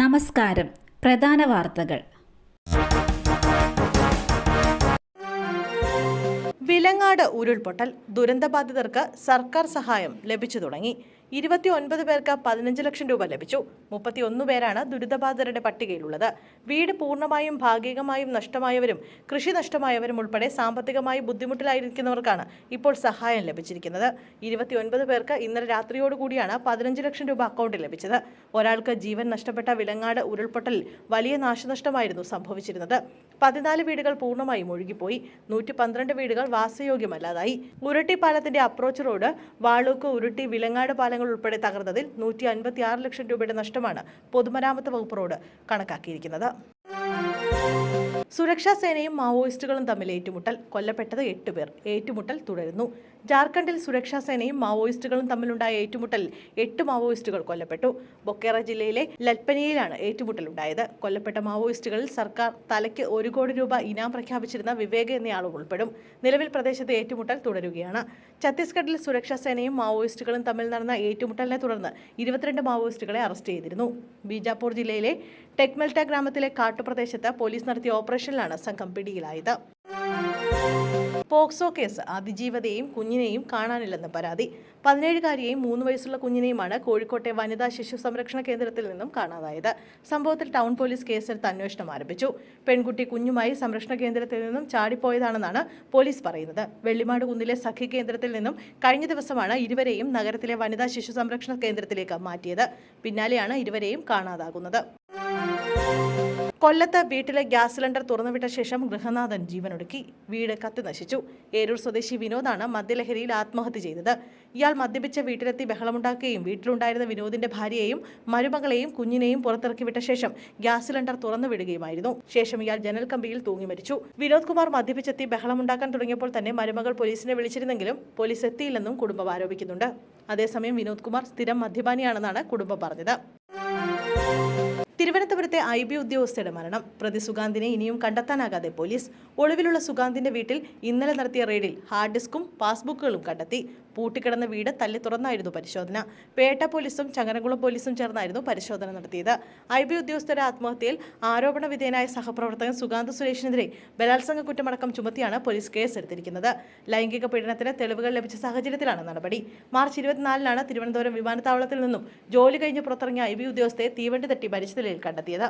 നമസ്കാരം. പ്രധാന വാർത്തകൾ. വിലങ്ങാട് ഉരുൾപൊട്ടൽ ദുരന്തബാധിതർക്ക് സർക്കാർ സഹായം ലഭിച്ചു തുടങ്ങി. ഇരുപത്തി ഒൻപത് പേർക്ക് പതിനഞ്ച് ലക്ഷം രൂപ ലഭിച്ചു. മുപ്പത്തിയൊന്ന് പേരാണ് ദുരിതബാധിതരുടെ പട്ടികയിലുള്ളത്. വീട് പൂർണമായും ഭാഗികമായും നഷ്ടമായവരും കൃഷി നഷ്ടമായവരും ഉൾപ്പെടെ സാമ്പത്തികമായി ബുദ്ധിമുട്ടിലായിരിക്കുന്നവർക്കാണ് ഇപ്പോൾ സഹായം ലഭിച്ചിരിക്കുന്നത്. ഇരുപത്തിയൊൻപത് പേർക്ക് ഇന്നലെ രാത്രിയോടുകൂടിയാണ് പതിനഞ്ച് ലക്ഷം രൂപ അക്കൗണ്ടിൽ ലഭിച്ചത്. ഒരാൾക്ക് ജീവൻ നഷ്ടപ്പെട്ട വിലങ്ങാട് ഉരുൾപൊട്ടൽ വലിയ നാശനഷ്ടമായിരുന്നു സംഭവിച്ചിരുന്നത്. പതിനാല് വീടുകൾ പൂർണമായും ഒഴുകിപ്പോയി. നൂറ്റി പന്ത്രണ്ട് വീടുകൾ വാസയോഗ്യമല്ലാതായി. ഉരുട്ടി പാലത്തിന്റെ അപ്രോച്ച് റോഡ് വാളൂക്ക് ഉരുട്ടി വിലങ്ങാട് പാലങ്ങൾ ഉൾപ്പെടെ തകർന്നതിൽ നൂറ്റി അൻപത്തി ആറ് ലക്ഷം രൂപയുടെ നഷ്ടമാണ് പൊതുമരാമത്ത് വകുപ്പ് കണക്കാക്കിയിരിക്കുന്നത്. സുരക്ഷാ സേനയും മാവോയിസ്റ്റുകളും തമ്മിൽ ഏറ്റുമുട്ടൽ. കൊല്ലപ്പെട്ടത് എട്ടുപേർ ഏറ്റുമുട്ടൽ തുടരുന്നു. ജാർഖണ്ഡിൽ സുരക്ഷാ സേനയും മാവോയിസ്റ്റുകളും തമ്മിലുണ്ടായ ഏറ്റുമുട്ടലിൽ എട്ട് മാവോയിസ്റ്റുകൾ കൊല്ലപ്പെട്ടു. ബൊക്കേറ ജില്ലയിലെ ലൽപ്പനയിലാണ് ഏറ്റുമുട്ടൽ ഉണ്ടായത് കൊല്ലപ്പെട്ട മാവോയിസ്റ്റുകളിൽ സർക്കാർ തലയ്ക്ക് ഒരു കോടി രൂപ ഇനാം പ്രഖ്യാപിച്ചിരുന്ന വിവേക് എന്നയാളും ഉൾപ്പെടും. നിലവിൽ പ്രദേശത്ത് ഏറ്റുമുട്ടൽ തുടരുകയാണ്. ഛത്തീസ്ഗഡിൽ സുരക്ഷാ സേനയും മാവോയിസ്റ്റുകളും തമ്മിൽ നടന്ന ഏറ്റുമുട്ടലിനെ തുടർന്ന് ഇരുപത്തിരണ്ട് മാവോയിസ്റ്റുകളെ അറസ്റ്റ് ചെയ്തിരുന്നു. ബീജാപ്പൂർ ജില്ലയിലെ ടെക്മെൽറ്റ ഗ്രാമത്തിലെ കാട്ടുപ്രദേശത്ത് പോലീസ് നടത്തിയ ഓപ്പറേഷനിലാണ് സംഘം പിടിയിലായത്. പോക്സോ കേസ് അതിജീവതയെയും കുഞ്ഞിനെയും കാണാനില്ലെന്ന് പരാതി. പതിനേഴുകാരിയെയും മൂന്ന് വയസ്സുള്ള കുഞ്ഞിനെയുമാണ് കോഴിക്കോട്ടെ വനിതാ ശിശു സംരക്ഷണ കേന്ദ്രത്തിൽ നിന്നും കാണാതായത്. സംഭവത്തിൽ ടൗൺ പോലീസ് കേസെടുത്ത് അന്വേഷണം ആരംഭിച്ചു. പെൺകുട്ടി കുഞ്ഞുമായി സംരക്ഷണ കേന്ദ്രത്തിൽ നിന്നും ചാടിപ്പോയതാണെന്നാണ് പോലീസ് പറയുന്നത്. വെള്ളിമാട് കുന്നിലെ സഖി കേന്ദ്രത്തിൽ നിന്നും കഴിഞ്ഞ ദിവസമാണ് ഇരുവരെയും നഗരത്തിലെ വനിതാ ശിശു സംരക്ഷണ കേന്ദ്രത്തിലേക്ക് മാറ്റിയത്. പിന്നാലെയാണ് ഇരുവരെയും കാണാതാകുന്നത്. കൊല്ലത്ത് വീട്ടിലെ ഗ്യാസ് സിലിണ്ടർ തുറന്നുവിട്ട ശേഷം ഗൃഹനാഥൻ ജീവനൊടുക്കി. വീട് കത്തി നശിച്ചു. ഏരൂർ സ്വദേശി വിനോദാണ് മദ്യലഹരിയിൽ ആത്മഹത്യ ചെയ്തത്. ഇയാൾ മദ്യപിച്ച വീട്ടിലെത്തി ബഹളമുണ്ടാക്കുകയും വീട്ടിലുണ്ടായിരുന്ന വിനോദിന്റെ ഭാര്യയെയും മരുമകളെയും കുഞ്ഞിനെയും പുറത്തിറക്കി വിട്ട ശേഷം ഗ്യാസ് സിലിണ്ടർ തുറന്നു വിടുകയുമായിരുന്നു ശേഷം ഇയാൾ ജനൽ കമ്പിയിൽ തൂങ്ങി മരിച്ചു. വിനോദ് കുമാർ മദ്യപിച്ചെത്തി ബഹളമുണ്ടാക്കാൻ തുടങ്ങിയപ്പോൾ തന്നെ മരുമകൾ പോലീസിനെ വിളിച്ചിരുന്നെങ്കിലും പോലീസ് എത്തിയില്ലെന്നും കുടുംബം ആരോപിക്കുന്നുണ്ട്. അതേസമയം വിനോദ് കുമാർ സ്ഥിരം മദ്യപാനിയാണെന്നാണ് കുടുംബം പറഞ്ഞത്. തിരുവനന്തപുരത്തെ ഐ ബി ഉദ്യോഗസ്ഥയുടെ മരണം. പ്രതി സുഗാന്തിനെ ഇനിയും കണ്ടെത്താനാകാതെ പോലീസ് ഒളിവിലുള്ള സുഗാന്തിന്റെ വീട്ടിൽ ഇന്നലെ നടത്തിയ റെയ്ഡിൽ ഹാർഡ് ഡിസ്കും പാസ്ബുക്കുകളും കണ്ടെത്തി. പൂട്ടിക്കിടന്ന വീട് തല്ലി തുറന്നായിരുന്നു പരിശോധന. പേട്ട പോലീസും ചങ്ങനകുളം പോലീസും ചേർന്നായിരുന്നു പരിശോധന നടത്തിയത്. ഐ ബി ഉദ്യോഗസ്ഥരുടെ ആത്മഹത്യയിൽ ആരോപണ വിധേയനായ സഹപ്രവർത്തകൻ സുഗാന്ത് സുരേഷിനെതിരെ ബലാത്സംഗ കുറ്റമടക്കം ചുമത്തിയാണ് പോലീസ് കേസെടുത്തിരിക്കുന്നത്. ലൈംഗിക പീഡനത്തിന് തെളിവുകൾ ലഭിച്ച സാഹചര്യത്തിലാണ് നടപടി. മാർച്ച് ഇരുപത്തിനാലിനാണ് തിരുവനന്തപുരം വിമാനത്താവളത്തിൽ നിന്നും ജോലി കഴിഞ്ഞ് പുറത്തിറങ്ങിയ ഐ ബി ഉദ്യോഗസ്ഥയെ തീവണ്ടി തട്ടി മരിച്ച നിലയിൽ കണ്ടെത്തിയത്.